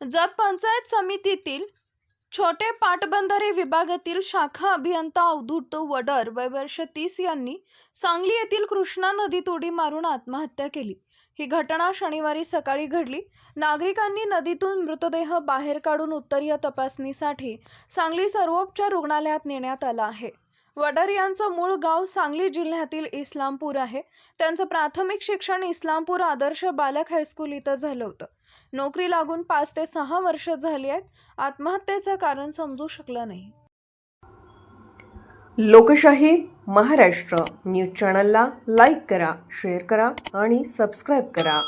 जर पंचायत समितीतील छोटे पाटबंधारे विभागातील शाखा अभियंता अवधूत वडर वय वर्ष तीस यांनी सांगली येथील कृष्णा नदीत उडी मारून आत्महत्या केली. ही घटना शनिवारी सकाळी घडली. नागरिकांनी नदीतून मृतदेह बाहेर काढून उत्तरीय तपासणीसाठी सांगली सर्वोपचार रुग्णालयात नेण्यात आला आहे. वडार यांचं मूळ गाव सांगली जिल्ह्यातील इस्लामपूर आहे. त्यांचं प्राथमिक शिक्षण इस्लामपूर आदर्श बालक हायस्कूल इथं झालं होतं. नोकरी लागून पाच ते सहा वर्ष झाली आहेत. आत्महत्येचं कारण समजू शकलं नाही. लोकशाही महाराष्ट्र न्यूज चॅनलला लाईक करा शेअर करा आणि सबस्क्राईब करा.